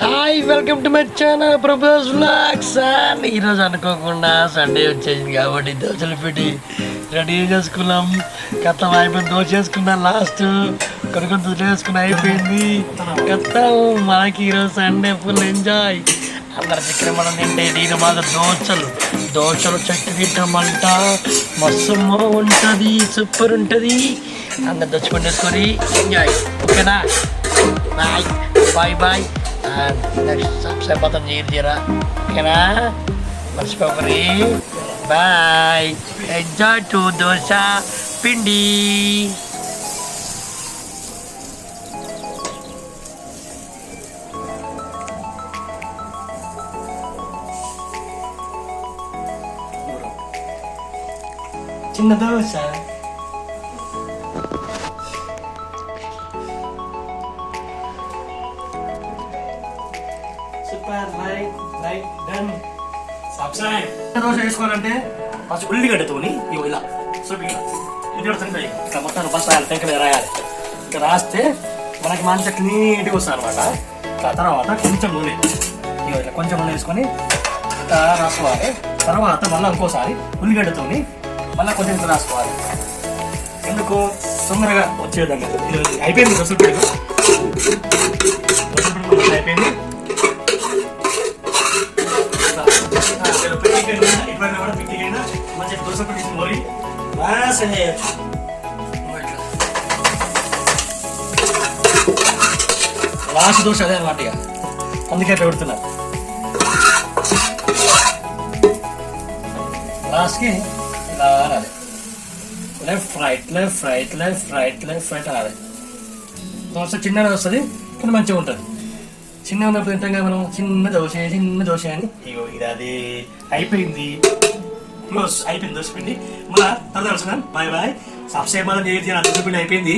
Hi welcome to my channel Prabhas vlogs and ఈరోజు అనుకోకుండా Sunday వచ్చేసింది కాబట్టి దోశలు పెట్టి రెడీ చేసుకున్నాం. కథం అయిపోయింది దోశ చేసుకున్నాం లాస్ట్ కొన్ని కొన్ని దోశ చేసుకుని అయిపోయింది. కథం మనకి ఈరోజు సండే ఫుల్ ఎంజాయ్ అందరు చికెన్ మనం తింటే దీని బాగా దోశలు. దోశలు చక్కెర తింటామంట. మస్తు ఉంటుంది సూపర్ ఉంటుంది. అందరు దోచుకొని వేసుకొని ఎంజాయ్ ఓకేనా? Bye bye bye next subscribe button చేయరు తీరా ఓకేనా మర్చిపోకరి బాయ్ ఎంజాయ్ టు దోశ పిండి చిన్న dosa super like like done subscribe dosa వేసుకోవాలంటే? ఫస్ట్ ఉల్లిగడ్డతోని ఇవి ఇలా. సూపర్ ఇలా ఇట్లా మొత్తం ఫస్ట్ రాయాలి రాయాలి. ఇంకా రాస్తే మనకి మంచిగా నీట్గా వస్తుంది అనమాట తర్వాత కొంచెం నూనె. ఇట్లా కొంచెం నూనె వేసుకొని రాసుకోవాలి. తర్వాత మళ్ళీ ఇంకోసారి ఉల్లిగడ్డతోని మళ్ళీ కొంచెం రాసుకోవాలి. ఎందుకు? తొందరగా వచ్చేదండి అయిపోయింది పిడుగు ఇటువంటి కూడా పిక్కికైనా మంచి దోశ పిడికి మోరి వాసన చేయొచ్చు లాస్ట్ దోశ అదే అనమాట ఇక. అందుకే అట్లా పెడుతున్నారు లాస్ట్కి ఇలా రాలి. Left right left right left right left right రాలి. దోశ చిన్నది వస్తుంది కానీ మంచిగా ఉంటుంది. చిన్న ఉన్నప్పుడు తింటాం మనం. చిన్న దోశ చిన్న దోశ అని. ఇగో ఇది అది అయిపోయింది. క్లోజ్ అయిపోయింది దోశ పిండి. మళ్ళా తర్వాత బాయ్ బాయ్. సబ్స్క్రైబ్ మనం చేయాలి దోశ పిండి అయిపోయింది.